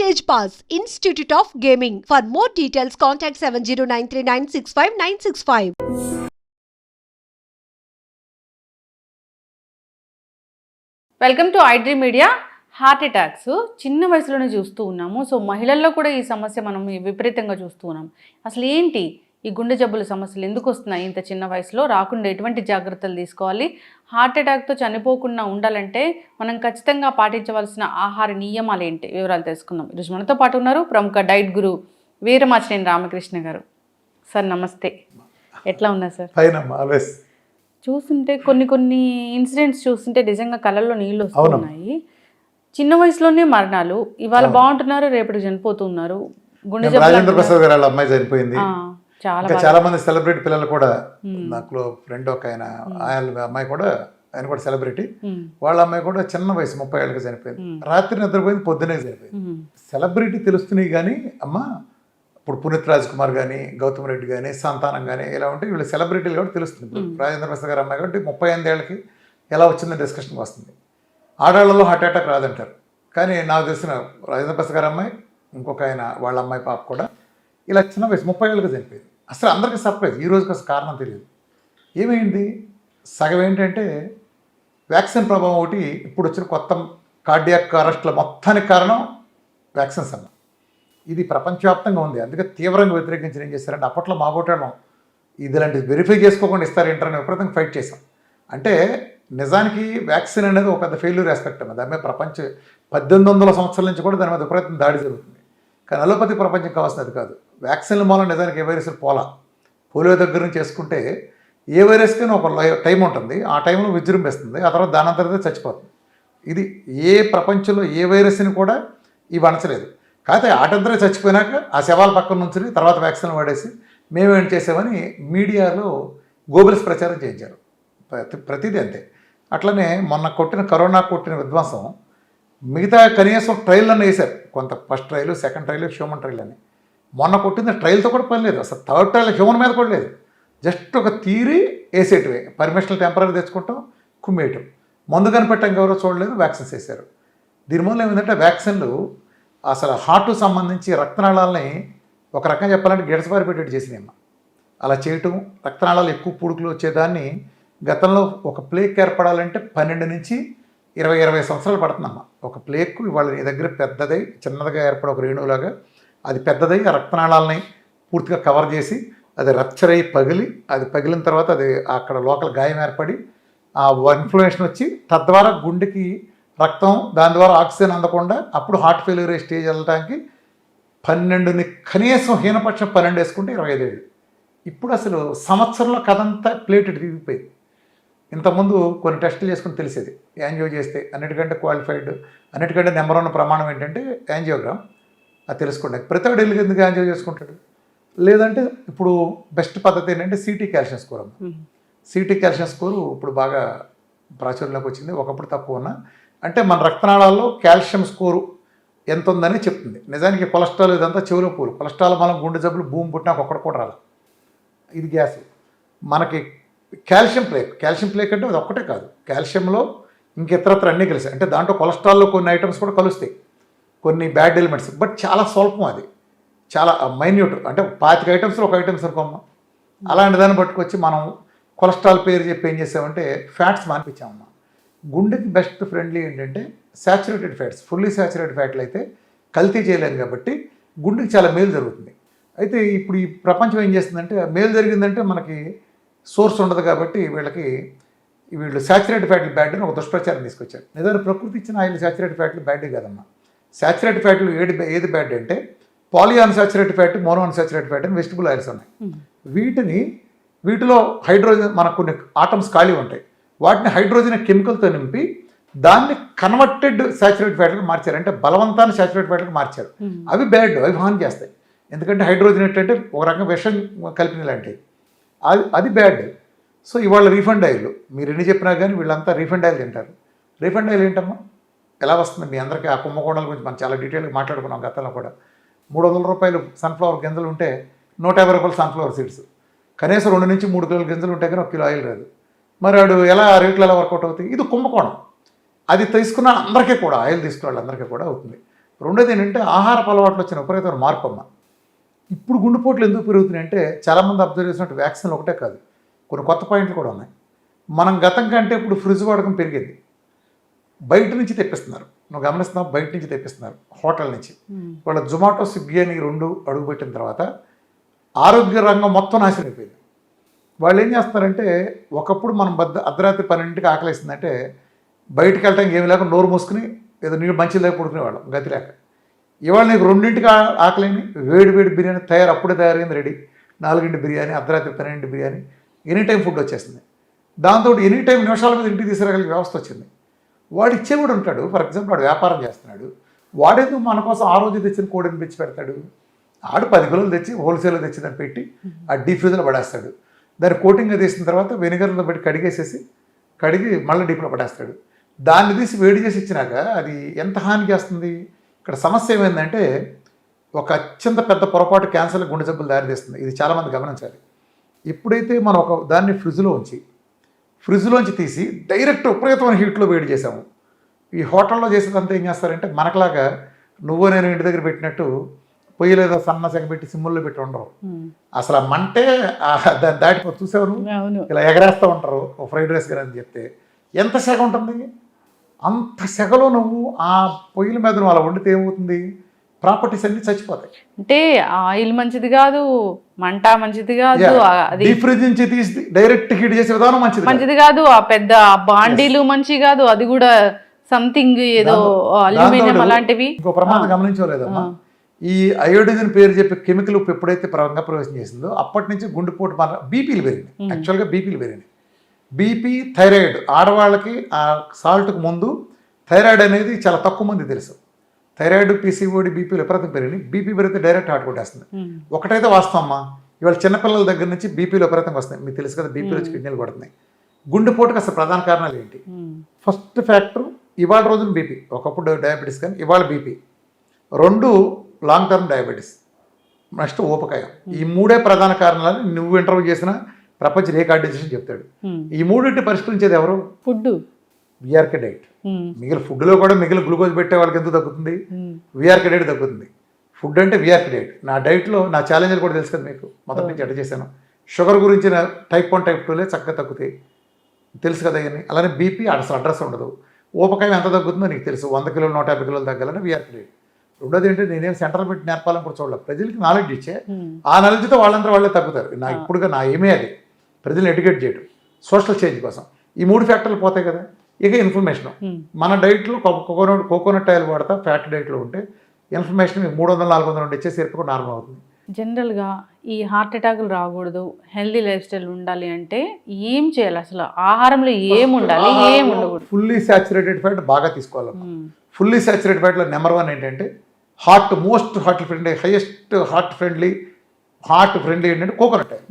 Stage pass institute of gaming for more details contact seven zero nine three nine six five nine six five welcome to iDream media heart attacks చిన్న వయసులోనే చూస్తూ ఉన్నాము. So మహిళల్లో కూడా ఈ సమస్య మనం విపరీతంగా చూస్తూ ఉన్నాం. అసలు ఏంటి? ఈ గుండె జబ్బుల సమస్యలు ఎందుకు వస్తున్నాయి? ఇంత చిన్న వయసులో రాకుండా ఎటువంటి జాగ్రత్తలు తీసుకోవాలి? హార్ట్ అటాక్తో చనిపోకుండా ఉండాలంటే మనం ఖచ్చితంగా పాటించవలసిన ఆహార నియమాలు ఏంటి? వివరాలు తెలుసుకుందాం. ఈరోజు మనతో పాటు ఉన్నారు ప్రముఖ డైట్ గురు వీరమాచినేని రామకృష్ణ గారు. సార్ నమస్తే. ఎట్లా ఉన్నారు సార్? చూస్తుంటే కొన్ని కొన్ని ఇన్సిడెంట్స్ చూస్తుంటే నిజంగా కళ్ళల్లో నీళ్ళు. వస్తున్నాయి. చిన్న వయసులోనే మరణాలు. ఇవాళ బాగుంటున్నారు రేపటి చనిపోతున్నారు. గుండె రాజేంద్ర. ప్రసాద్ గారు అమ్మాయి చనిపోయింది. ఇంకా చాలా మంది సెలబ్రిటీ పిల్లలు కూడా. నాకు ఫ్రెండ్ ఒక ఆయన ఆయన అమ్మాయి కూడా ఆయన కూడా సెలబ్రిటీ. వాళ్ళ అమ్మాయి కూడా చిన్న వయసు ముప్పై ఏళ్ళకి చనిపోయింది. రాత్రి నిద్రపోయింది పొద్దునే చనిపోయింది. సెలబ్రిటీ తెలుస్తున్నాయి కానీ అమ్మ ఇప్పుడు పునీత్ రాజ్ కుమార్ కానీ గౌతమ్ రెడ్డి కానీ సంతానం కానీ ఇలా ఉంటే వీళ్ళు సెలబ్రిటీలు కూడా తెలుస్తుంది. రాజేంద్ర ప్రసాద్ గారు అమ్మాయి కాబట్టి ముప్పై ఎనిమిది ఏళ్ళకి ఎలా వచ్చిందని డిస్కషన్కి వస్తుంది. ఆడవాళ్ళలో హార్ట్ అటాక్ రాదంటారు. కానీ నాకు తెలిసిన రాజేంద్ర ప్రసాద్ గారు అమ్మాయి ఇంకొక ఆయన వాళ్ళ అమ్మాయి పాప కూడా ఇలా చిన్న వయసు ముప్పై ఏళ్ళకి చనిపోయింది. అసలు అందరికీ సర్ప్రైజ్ ఈ రోజుకి అసలు కారణం తెలియదు. ఏమైంది? సగం ఏంటంటే వ్యాక్సిన్ ప్రభావం ఒకటి ఇప్పుడు వచ్చిన కొత్త కార్డియాక్ అరెస్ట్ల మొత్తానికి కారణం వ్యాక్సిన్స్ అన్న ఇది ప్రపంచవ్యాప్తంగా ఉంది. అందుకే తీవ్రంగా వ్యతిరేకించి ఏం చేశారంటే అప్పట్లో మాగోటాడం ఇదిలాంటి వెరిఫై చేసుకోకుండా ఇస్తారు ఏంటని విపరీతంగా ఫైట్ చేశాం. అంటే నిజానికి వ్యాక్సిన్ అనేది ఒక పెద్ద ఫెయిల్యూర్ ఆస్పెక్ట్ అన్నది దాని మీద ప్రపంచ పద్దెనిమిది వందల సంవత్సరాల నుంచి కూడా దాని మీద విపరీతం దాడి జరుగుతుంది. కానీ అలోపతి ప్రపంచం కావాల్సినది కాదు. వ్యాక్సిన్ల మూలం నిజానికి ఏ వైరస్ పోలా. పోలియో దగ్గర నుంచి చేసుకుంటే ఏ వైరస్కైనా ఒక టైం ఉంటుంది. ఆ టైంలో విజృంభిస్తుంది. ఆ తర్వాత దాని అంతటిదే చచ్చిపోతుంది. ఇది ఏ ప్రపంచంలో ఏ వైరస్ని కూడా ఇవి అణచలేదు కాకపోతే ఆటంతరే చచ్చిపోయినాక ఆ శవాల పక్కన నుంచి తర్వాత వ్యాక్సిన్ వాడేసి మేమేం చేసామని మీడియాలో గోబెల్స్ ప్రచారం చేయించారు. ప్రతి ప్రతిదీ అంతే. అట్లనే మొన్న కొట్టిన కరోనా కొట్టిన విధ్వంసం మిగతా కనీసం ట్రైల్ అన్న వేశారు. కొంత first trial second trial human trial అని. మొన్న కొట్టింది ట్రైల్తో కూడా పని లేదు. అసలు థర్డ్ ట్రైల్ హ్యూమన్ మీద కూడా లేదు. జస్ట్ ఒక తీరి వేసేటివే. పర్మిషనల్ టెంపరీ తెచ్చుకుంటాం కుమ్మేయటం. మందు కనిపెట్టడం ఎవరో చూడలేదు వ్యాక్సిన్స్ వేశారు. దీని మూలం ఏమిటంటే వ్యాక్సిన్లు అసలు హార్ట్ సంబంధించి రక్తనాళాలని ఒక రకంగా చెప్పాలంటే గిడసబారి పెట్టేట్టు చేసినాయమ్మ అలా చేయటం రక్తనాళాలు ఎక్కువ పుడుకులు వచ్చేదాన్ని గతంలో ఒక ప్లేక్ ఏర్పడాలంటే పన్నెండు నుంచి ఇరవై ఇరవై సంవత్సరాలు పడుతుందమ్మా. ఒక ప్లేక్కు ఇవాళ నీ దగ్గర పెద్దదై చిన్నదిగా ఏర్పడే ఒక రేణువులాగా అది పెద్దదై ఆ రక్తనాళాలని పూర్తిగా కవర్ చేసి అది రప్చర్ అయ్యి పగిలి అది పగిలిన తర్వాత అది అక్కడ లోకల్ గాయం ఏర్పడి ఆ ఇన్ఫ్లమేషన్ వచ్చి తద్వారా గుండెకి రక్తం దాని ద్వారా ఆక్సిజన్ అందకుండా అప్పుడు హార్ట్ ఫెయిల్యూర్ స్టేజ్ వెళ్ళడానికి పన్నెండుని కనీసం హీనపక్షం పన్నెండు వేసుకుంటే ఇరవై ఐదేళ్ళు. ఇప్పుడు అసలు సంవత్సరంలో కథంతా ప్లేట్ తిరిగిపోయింది. ఇంతకుముందు కొన్ని టెస్టులు చేసుకుని తెలిసేది. యాంజియో చేస్తే అన్నిటికంటే క్వాలిఫైడ్ అన్నిటికంటే నెంబర్ వన్ ప్రమాణం ఏంటంటే యాంజియోగ్రామ్. అది తెలుసుకోండి. ప్రతి ఒక్కడు వెళ్ళి ఎందుకు యాంజియో చేసుకుంటాడు? లేదంటే ఇప్పుడు బెస్ట్ పద్ధతి ఏంటంటే సిటీ కాల్షియం స్కోర్ అమ్మ. సిటీ కాల్షియం స్కోరు ఇప్పుడు బాగా ప్రాచుర్యంలోకి వచ్చింది. ఒకప్పుడు తక్కువ ఉన్న. అంటే మన రక్తనాళాల్లో కాల్షియం స్కోరు ఎంత ఉందని చెప్తుంది. నిజానికి కొలెస్ట్రాల్ ఇదంతా చెవులో పూలు కొలెస్ట్రాల్ మనం గుండె జబ్బులు భూమి పుట్టినాక ఒక్కటి కూడా రాలి ఇది గ్యాస్. మనకి కాల్షియం ప్లేక్ కాల్షియం ప్లేక్ అంటే అది ఒక్కటే కాదు. కాల్షియంలో ఇంకెతరత్ర అన్నీ కలిసి అంటే దాంట్లో కొలెస్ట్రాల్లో కొన్ని ఐటమ్స్ కూడా కలుస్తాయి. కొన్ని బ్యాడ్ ఎలిమెంట్స్ బట్ చాలా స్వల్పం అది. చాలా మైన్యూట్ అంటే పాతిక ఐటమ్స్లో ఒక ఐటమ్స్ అనుకోమ్మ. అలాంటి దాన్ని పట్టుకొచ్చి మనం కొలెస్ట్రాల్ పేరు చెప్పి ఏం చేసామంటే ఫ్యాట్స్ మానిపించామమ్మా. గుండెకి బెస్ట్ ఫ్రెండ్లీ ఏంటంటే శాచురేటెడ్ ఫ్యాట్స్ ఫుల్లీ శాచురేటెడ్ ఫ్యాట్లు అయితే కల్తీ చేయలేము కాబట్టి గుండెకి చాలా మేలు జరుగుతుంది. అయితే ఇప్పుడు ఈ ప్రపంచం ఏం చేస్తుందంటే మేలు జరిగిందంటే మనకి సోర్స్ ఉండదు కాబట్టి వీళ్ళకి వీళ్ళు శాచురేటెడ్ ఫ్యాట్లు బ్యాడ్ అని ఒక దుష్ప్రచారం తీసుకొచ్చారు. నిజాన్ని ప్రకృతి ఇచ్చిన ఆయిల్ శాచురేటెడ్ ఫ్యాట్లు బ్యాడ్ కదమ్మా. శాచురేటెడ్ ఫ్యాట్లు ఏది ఏది బ్యాడ్ అంటే poly unsaturated fat mono unsaturated fat అని వెజిటబుల్ ఆయిల్స్ ఉన్నాయి. వీటిని వీటిలో హైడ్రోజన్ మనకు కొన్ని ఆటమ్స్ ఖాళీ ఉంటాయి. వాటిని హైడ్రోజన్ కెమికల్తో నింపి దాన్ని కన్వర్టెడ్ సాచురేటెడ్ ఫ్యాట్గా మార్చారు. అంటే బలవంతాన్ని సాచురేటెడ్ ఫ్యాట్గా మార్చారు. అవి బ్యాడ్ అవి హాని చేస్తాయి. ఎందుకంటే హైడ్రోజన్ ఏంటంటే ఒక రకంగా విషం కలిపిన లాంటివి అది అది బ్యాడ్ సో ఇవాళ రీఫండ్ ఆయిల్ మీరు ఎన్ని చెప్పినా కానీ వీళ్ళంతా రీఫండ్ ఆయిల్ తింటారు. రీఫండ్ ఆయిల్ ఏంటమ్మా? ఎలా వస్తుంది? మీ అందరికీ ఆ కుంభకోణాల గురించి మనం చాలా డీటెయిల్గా మాట్లాడుకున్నాం గతంలో కూడా. మూడు వందల రూపాయలు సన్ఫ్లవర్ గింజలు ఉంటే నూట యాభై రూపాయలు సన్ఫ్లవర్ సీడ్స్ కనీసం రెండు నుంచి మూడు కిలోల గింజలు ఉంటే కానీ ఒక కిలో ఆయిల్ రాదు. మరి వాడు ఎలా ఆ రేట్లు ఎలా వర్కౌట్ అవుతాయి? ఇది కుంభకోణం అది తీసుకున్న అందరికీ కూడా ఆయిల్ తీసుకున్న వాళ్ళందరికీ కూడా అవుతుంది. రెండోది ఏంటంటే ఆహారపు అలవాట్లు వచ్చిన విపరీతమైన మార్పు అమ్మ. ఇప్పుడు గుండెపోట్లు ఎందుకు పెరుగుతున్నాయి అంటే చాలామంది అబ్జర్వ్ చేసినట్టు వ్యాక్సిన్లు ఒకటే కాదు. కొన్ని కొత్త పాయింట్లు కూడా ఉన్నాయి. మనం గతం కంటే ఇప్పుడు ఫ్రిడ్జ్ వాడకం పెరిగింది. బయట నుంచి తెప్పిస్తున్నారు. నువ్వు గమనిస్తున్నావు? బయట నుంచి తెప్పిస్తున్నారు. హోటల్ నుంచి. వాళ్ళ జొమాటో స్విగ్గీ అని రెండు అడుగుపెట్టిన తర్వాత ఆరోగ్య రంగం మొత్తం నాశనం అయిపోయింది. వాళ్ళు ఏం చేస్తున్నారంటే ఒకప్పుడు మనం బద్ద అర్ధరాత్రి పన్నెండింటికి ఆకలేసిందంటే బయటికి వెళ్ళడానికి ఏమి లేక నోరు మూసుకుని ఏదో నీళ్ళు మంచి లేక పడుకునేవాళ్ళం గతి లేక. ఇవాళ నీకు రెండింటికి ఆకలిని వేడి వేడి బిర్యానీ తయారు అప్పుడే తయారైంది రెడీ. నాలుగింటి బిర్యానీ అర్ధరాత్రి పన్నెండింటి బిర్యానీ ఎనీ టైం ఫుడ్ వచ్చేస్తుంది దాంతో ఎనీ టైం నిమిషాల మీద ఇంటికి తీసుకురాగలిగే వ్యవస్థ వచ్చింది. వాడు ఇచ్చేవాడు ఉంటాడు ఫర్ ఎగ్జాంపుల్ వాడు వ్యాపారం చేస్తున్నాడు వాడేందుకు మన కోసం ఆ రోజు తెచ్చిన కోడిని తెచ్చి పెడతాడు ఆడు పది కిలోలు తెచ్చి హోల్సేల్లో తెచ్చి దాన్ని పెట్టి ఆ డీప్ ఫ్రిజ్లో పడేస్తాడు. దాన్ని కోటింగ్ తీసిన తర్వాత వెనిగర్లో పెట్టి కడిగేసేసి కడిగి మళ్ళీ డీప్లో పడేస్తాడు. దాన్ని తీసి వేడి చేసి ఇచ్చినాక అది ఎంత హాని చేస్తుంది? ఇక్కడ సమస్య ఏమైందంటే ఒక అత్యంత పెద్ద పొరపాటు క్యాన్సర్ గుండె జబ్బులు దారితీస్తుంది. ఇది చాలామంది గమనించాలి. ఎప్పుడైతే మనం ఒక దాన్ని ఫ్రిడ్జ్లో ఉంచి ఫ్రిడ్జ్లోంచి తీసి డైరెక్ట్ విపరీతమైన హీట్లో వేడి చేసాము ఈ హోటల్లో చేసేదంతా ఏం చేస్తారంటే మనకులాగా నువ్వు నేను ఇంటి దగ్గర పెట్టినట్టు పొయ్యి లేదా సన్న సెగ పెట్టి సిమ్ముల్లో పెట్టి ఉండవు. అసలు ఆ మంటే దాన్ని దాటిపో చూసావు నువ్వు? అవును. ఇలా ఎగరేస్తూ ఉంటారు ఫ్రైడ్ రైస్ కానీ అని చెప్తే. ఎంత సెగ ఉంటుంది? అంత సెగలో నువ్వు ఆ పొయ్యిల మీద నువ్వు అలా వండితే ఏమవుతుంది? ప్రాపర్టీస్ అన్నీ చచ్చిపోతాయి. అంటే ఆయిల్ మంచిది కాదు మంట మంచిది కాదు అది ఫ్రిడ్జ్ నుంచి తీసి డైరెక్ట్ హీట్ చేసే విధానం మంచిది కాదు. మంచిది కాదు ఆ పెద్ద బాండీలు మంచి కాదు అది కూడా సంథింగ్ ఏదో అల్యూమినియం అలాంటివి. ఇంకో ప్రమాదం గమనించలేదమ్మా. ఈ అయోడిజన్ పేరు చెప్పి కెమికల్ ఉప్పు ఎప్పుడైతే రంగ ప్రవేశం చేసిందో అప్పటి నుంచి గుండెపోటు మన బీపీలు పెరిగినాయి యాక్చువల్గా బీపీలు పెరిగినాయి బీపీ థైరాయిడ్. ఆడవాళ్ళకి ఆ సాల్ట్కి ముందు థైరాయిడ్ అనేది చాలా తక్కువ మంది తెలుసు. థైరాయిడ్ పీసీఓడి బీపీలు విపరీతం పెరిగినాయి. బీపీ పెరిగితే డైరెక్ట్ హార్ట్ కొట్టేస్తుంది. ఒకటైతే వాస్తవం అమ్మా. ఇవాళ చిన్నపిల్లల దగ్గర నుంచి బీపీలు విపరీతంగా వస్తున్నాయి. మీకు తెలుసు కదా బీపీలు వచ్చి కిడ్నీలు కొడుతున్నాయి గుండెపోటుకి అసలు ప్రధాన కారణాలు ఏంటి. ఫస్ట్ ఫ్యాక్టర్ ఇవాళ రోజున బీపీ. ఒకప్పుడు డయాబెటీస్ కానీ ఇవాళ బీపీ. రెండు లాంగ్ టర్మ్ డయాబెటీస్. నెక్స్ట్ ఊపకాయం. ఈ మూడే ప్రధాన కారణాలని నువ్వు ఇంటర్వ్యూ చేసిన ప్రపంచ రీకార్డైజేషన్ చెప్తాడు. ఈ మూడింటి పరిష్కరించేది ఎవరు? Food VRK diet. మిగిలిన ఫుడ్లో కూడా మిగిలిన గ్లూకోజ్ పెట్టే వాళ్ళకి ఎంత తగ్గుతుంది. విఆర్కే డైట్ తగ్గుతుంది. ఫుడ్ అంటే విఆర్కే డైట్. నా డైట్లో నా ఛాలెంజ్లు కూడా తెలుసు కదా మీకు. మొదటి నుంచి ఎట చేశాను. షుగర్ గురించిన టైప్ వన్ టైప్ టూలే చక్కగా తగ్గుతాయి. తెలుసు కదా ఇవన్నీ. అలానే బీపీ అసలు అడ్రస్ ఉండదు. ఊపకాయం ఎంత తగ్గుతుందో నీకు తెలుసు. వంద కిలోలు నూట యాభై కిలోలు తగ్గాలంటే విఆర్కే డైట్. రెండోది ఏంటంటే నేనేం సెంటర్ పెట్టి నేర్పాలని కూడా చూడలేదు. ప్రజలకి నాలెడ్జ్ ఇచ్చే. ఆ నాలెడ్జ్తో వాళ్ళందరూ వాళ్ళే తగ్గుతారు. నా ఇప్పుడుగా నా ఏమే అది? ప్రజల్ని ఎడ్యుకేట్ చేయడం సోషల్ చేంజ్ కోసం. ఈ మూడు ఫ్యాక్టర్లు పోతాయి కదా. ఇక ఇన్ఫర్మేషన్ ఉమ్. మన డైట్లో కోకోనట్ కోకోనట్ ఆయిల్ వాడతా ఫ్యాట్ డైట్లో ఉంటే ఇన్ఫర్మేషన్ మీకు మూడు వందల నాలుగు వందల నుండి ఇచ్చేసరికి కూడా నార్మల్ అవుతుంది. జనరల్గా ఈ హార్ట్ అటాకులు రాకూడదు హెల్దీ లైఫ్ స్టైల్ ఉండాలి అంటే ఏం చేయాలి? అసలు ఆహారంలో ఏం ఉండాలి? ఏం ఉండకూడదు? ఫుల్లీ సాచురేటెడ్ ఫ్యాట్ బాగా తీసుకోవాలి. ఫుల్లీ సాచురేటెడ్ ఫ్యాట్లో నెంబర్ వన్ ఏంటంటే heart most heart friendly highest heart friendly heart friendly ఏంటంటే కోకోనట్ ఆయిల్.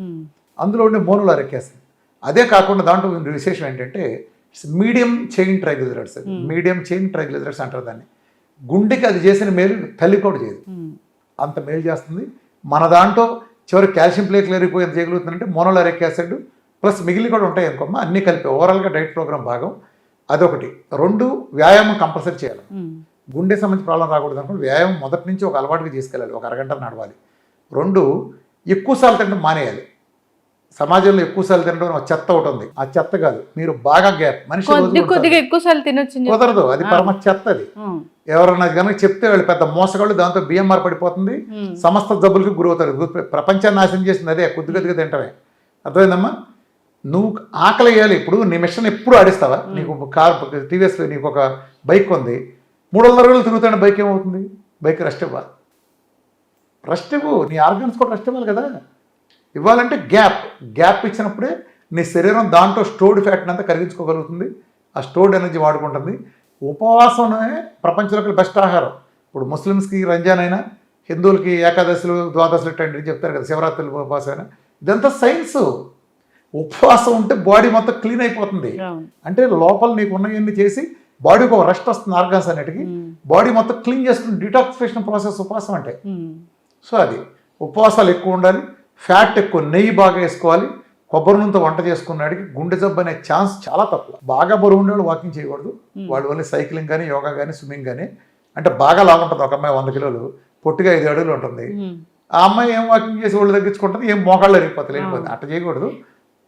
అందులో ఉండే మోనులు అరెక్కేస్తుంది అదే కాకుండా దాంట్లో విశేషం ఏంటంటే medium chain triglycerides medium chain triglycerides అంటారు దాన్ని. గుండెకి అది చేసిన మేలు తల్లి కూడా చేయదు. ఉమ్. అంత మేలు చేస్తుంది. మన దాంట్లో చివరి కాల్షియం ప్లేట్లు ఎరిగిపోయి ఎంత చేయగలుగుతుందంటే మోనోలరిక్ యాసిడ్ ప్లస్ మిగిలిన కూడా ఉంటాయి అనుకోమ్మ. అన్నీ కలిపి ఓవరాల్గా డైట్ ప్రోగ్రామ్ భాగం. అదొకటి. రెండు వ్యాయామం కంపల్సరీ చేయాలి. ఉమ్. గుండె సంబంధించి ప్రాబ్లం రాకూడదు అనుకో వ్యాయామం మొదటి నుంచి ఒక అలవాటుగా తీసుకెళ్ళాలి. ఒక అరగంట నడవాలి. రెండు ఎక్కువసార్లు తినడం మానేయాలి. సమాజంలో ఎక్కువసార్లు తినడం ఒక చెత్త ఒకటి ఉంది. ఆ చెత్త కాదు. మీరు బాగా గ్యాప్ మనిషి కొద్దిగా సార్లు. ఎక్కువ సార్లు తినొచ్చు కుదరదు. అది పరమ చెత్త అది. ఎవరన్నా కనుక చెప్తే వాళ్ళు పెద్ద మోసగాళ్ళు దాంతో బిఎంఆర్ పడిపోతుంది. సమస్త జబ్బులకి గురవుతారు. ప్రపంచాన్ని నాశనం చేసింది అదే. కొద్ది కొద్దిగా తింటమే. అర్థమైందమ్మా? నువ్వు ఆకలి వేయాలి. ఇప్పుడు నీ మిషన్ ఎప్పుడు ఆడిస్తావా? నీకు కార్ టీవీఎస్ నీకు ఒక బైక్ ఉంది. మూడు వందల రోజులు తిరుగుతున్న బైక్ ఏమవుతుంది? బైక్ రెస్ట్ ఇవ్వాలి రెస్ట్ ఇవ్వు. నీ ఆర్గన్స్ కూడా రెస్ట్ ఇవ్వాలి కదా. ఇవ్వాలంటే గ్యాప్. గ్యాప్ ఇచ్చినప్పుడే నీ శరీరం దాంట్లో స్టోర్డ్ ఫ్యాట్ని అంతా కరిగించుకోగలుగుతుంది. ఆ స్టోర్డ్ ఎనర్జీ వాడుకుంటుంది. ఉపవాసమే ప్రపంచంలోకి బెస్ట్ ఆహారం. ఇప్పుడు ముస్లిమ్స్కి రంజాన్ అయినా హిందువులకి ఏకాదశులు ద్వాదశులు ఇట్లాంటివి చెప్తారు కదా శివరాత్రులు ఉపవాసం అయినా ఇదంతా సైన్స్. ఉపవాసం ఉంటే బాడీ మొత్తం క్లీన్ అయిపోతుంది. అంటే లోపల నీకు ఉన్నవన్నీ చేసి బాడీకి ఒక రెస్ట్ వస్తుంది ఆర్గన్స్ అన్నిటికీ. ఉమ్. బాడీ మొత్తం క్లీన్ చేసుకుని డిటాక్సిఫికేషన్ ప్రాసెస్ ఉపవాసం అంటే. సో అది. ఉపవాసాలు ఎక్కువ ఉండాలి. ఫ్యాట్ ఎక్కువ నెయ్యి బాగా వేసుకోవాలి. కొబ్బరి నూనెతో వంట చేసుకున్నాడికి గుండె జబ్బు అనే ఛాన్స్ చాలా తక్కువ. బాగా బరువు ఉండేవాళ్ళు వాకింగ్ చేయకూడదు. వాళ్ళ వల్ల సైక్లింగ్ కానీ యోగా కానీ స్విమ్మింగ్ కానీ అంటే బాగా లావు ఉంటుంది. ఒక అమ్మాయి వంద కిలోలు పొట్టిగా ఐదు అడుగులు ఉంటుంది. ఆ అమ్మాయి ఏం వాకింగ్ చేసి ఒళ్ళు తగ్గించుకుంటుంది ఏం మోకాళ్ళు వెళ్ళిపోతుంది వెళ్ళిపోతుంది అట్లా చేయకూడదు.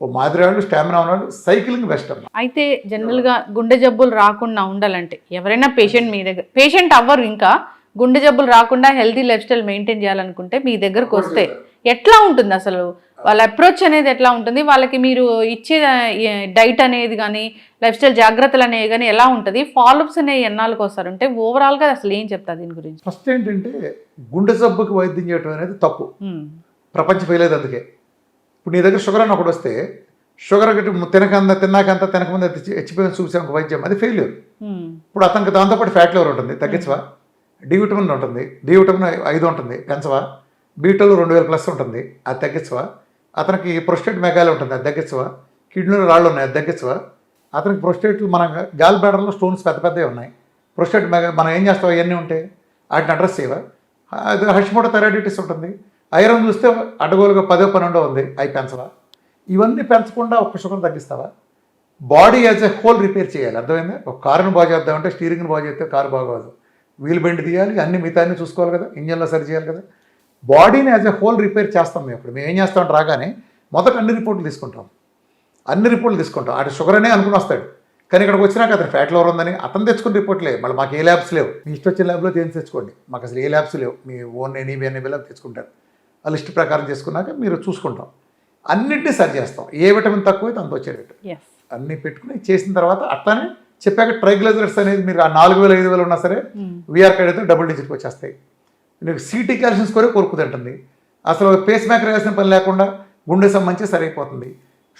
ఓ మాదిరి వాళ్ళు స్టామినా ఉన్నాడు సైక్లింగ్ బెస్ట్ అమ్మ. అయితే జనరల్గా గుండె జబ్బులు రాకుండా ఉండాలంటే ఎవరైనా పేషెంట్ మీ దగ్గర పేషెంట్ అవ్వరు ఇంకా. గుండె జబ్బులు రాకుండా హెల్తీ లైఫ్ స్టైల్ మెయింటైన్ చేయాలనుకుంటే మీ దగ్గరకు వస్తే ఎట్లా ఉంటుంది అసలు? వాళ్ళ అప్రోచ్ అనేది ఎట్లా ఉంటుంది? వాళ్ళకి మీరు ఇచ్చే డైట్ అనేది కానీ లైఫ్ స్టైల్ జాగ్రత్తలు అనేవి కానీ ఎలా ఉంటుంది? ఫాలోఅప్స్ అనేవి ఎన్నాళ్ళకి వస్తారు? అంటే ఓవరాల్గా అసలు ఏం చెప్తా దీని గురించి? ఫస్ట్ ఏంటంటే గుండె జబ్బుకి వైద్యం చేయడం అనేది తప్పు. ప్రపంచం ఫెయిల్ అయ్యేది అందుకే. ఇప్పుడు నీ దగ్గర షుగర్ అని ఒకటి వస్తే షుగర్ ఒకటి తినకంత తిన్నాకంత తినకముందు హెచ్చిపోయిన చూసాం ఒక వైద్యం. అది ఫెయిల్యూర్ ఇప్పుడు అతనికి దాంతోపాటు ఫ్యాట్ లివర్ ఉంటుంది. తగ్గించవా? డి విటమిన్ ఉంటుంది. డి విటమిన్ ఐదు ఉంటుంది. పెంచవా? బీటలు రెండు వేల ప్లస్ ఉంటుంది అది తగ్గించవా? అతనికి ప్రొస్టేట్ మెగాలి ఉంటుంది అది తగ్గించవా? కిడ్నీలో రాళ్ళు ఉన్నాయి అది తగ్గించవా? అతనికి ప్రొస్టేట్లు మన గాల్ బ్లాడర్లో స్టోన్స్ పెద్ద పెద్దవి ఉన్నాయి. ప్రొస్టేట్ మెగా మనం ఏం చేస్తాం అవన్నీ ఉంటాయి వాటిని అడ్రస్ చేయవా? అది హష్మోటో థైరాయిడిటిస్ ఉంటుంది. ఐరన్ చూస్తే అడ్డగోలుగా పదో పన్నెండో ఉంది అవి పెంచవా? ఇవన్నీ పెంచకుండా ఒక్క sugar తగ్గిస్తావా? Body as a whole repair చేయాలి అర్థమైందా? ఒక కారును బాగు చేద్దామంటే స్టీరింగ్ని బాగు చేస్తే కారు బాగోదు. వీల్ బెండ్ తీయాలి అన్ని మిగతా చూసుకోవాలి కదా ఇంజన్లో సరి చేయాలి కదా. బాడీని యాజ్ ఎ హోల్ రిపేర్ చేస్తాం మేము ఇప్పుడు. మేము ఏం చేస్తామంటే రాగానే మొదట అన్ని రిపోర్ట్లు తీసుకుంటాం. అన్ని రిపోర్ట్లు తీసుకుంటాం. అటు షుగర్ అనే అనుకుని వస్తాడు. కానీ ఇక్కడికి వచ్చినాక అతను ఫ్యాట్ లివర్ ఉందని అతను తెచ్చుకున్న రిపోర్ట్ లేవు మళ్ళీ మాకు ఏ ల్యాబ్స్ లేవు. మీ ఇష్టం వచ్చిన ల్యాబ్లో చేసి తెచ్చుకోండి. మాకు అసలు ఏ ల్యాబ్స్ లేవు. మీ ఓన్ ఎనీబీ ఎన్ఏబీ ల్యాబ్ తెచ్చుకుంటారు. ఆ లిస్ట్ ప్రకారం చేసుకున్నాక మీరు చూసుకుంటాం. అన్నింటినీ సరి చేస్తాం. ఏ విటమిన్ తక్కువైతే అంత వచ్చేటట్టు. అన్నీ పెట్టుకుని చేసిన తర్వాత అట్లానే చెప్పాక ట్రైగ్లైజర్స్ అనేది మీరు ఆ నాలుగు వేలు ఐదు వేలు ఉన్నా సరే వీఆర్ కార్డ్ అయితే డబుల్ డిజిట్కి వచ్చేస్తాయి. సీటీ క్యాల్షియం స్కోరే కోరుకు తింటుంది అసలు పేస్ మేకర్ వేసిన పని లేకుండా గుండె సంబంధించి సరైపోతుంది.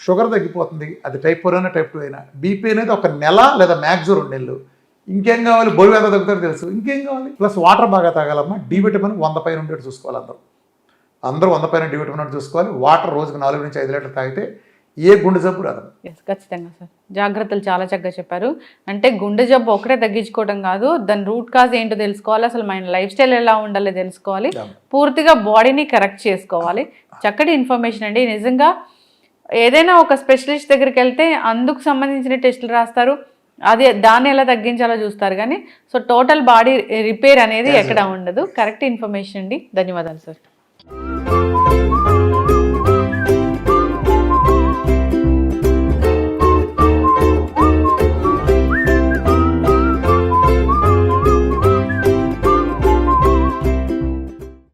షుగర్ తగ్గిపోతుంది. అది టైప్ ఫోర్ అయినా టైప్ టూ అయినా. బీపీ అనేది ఒక నెల లేదా మ్యాక్సిమం రెండు నెలలు. ఇంకేం కావాలి? బరువు ఎంత తగ్గుతారో తెలుసు. ఇంకేం కావాలి? ప్లస్ వాటర్ బాగా తాగాలమ్మా. డి విటమిన్ వంద పైన ఉండేది చూసుకోవాలి అందరూ. అందరూ వంద పైన డి విటమిన్ చూసుకోవాలి. వాటర్ రోజుకు నాలుగు నుంచి ఐదు లీటర్లు తాగితే ఏ గుండె జబ్బు రాదు. ఎస్ ఖచ్చితంగా సార్. జాగ్రత్తలు చాలా చక్కగా చెప్పారు. అంటే గుండె జబ్బు ఒకటే తగ్గించుకోవడం కాదు దాని రూట్ కాజ్ ఏంటో తెలుసుకోవాలి అసలు మన లైఫ్ స్టైల్ ఎలా ఉండాలో తెలుసుకోవాలి పూర్తిగా బాడీని కరెక్ట్ చేసుకోవాలి. చక్కటి ఇన్ఫర్మేషన్ అండి. నిజంగా ఏదైనా ఒక స్పెషలిస్ట్ దగ్గరికి వెళ్తే అందుకు సంబంధించిన టెస్టులు రాస్తారు. అది దాన్ని ఎలా తగ్గించాలో చూస్తారు కానీ సో టోటల్ బాడీ రిపేర్ అనేది ఎక్కడ ఉండదు. కరెక్ట్ ఇన్ఫర్మేషన్ అండి. ధన్యవాదాలు సార్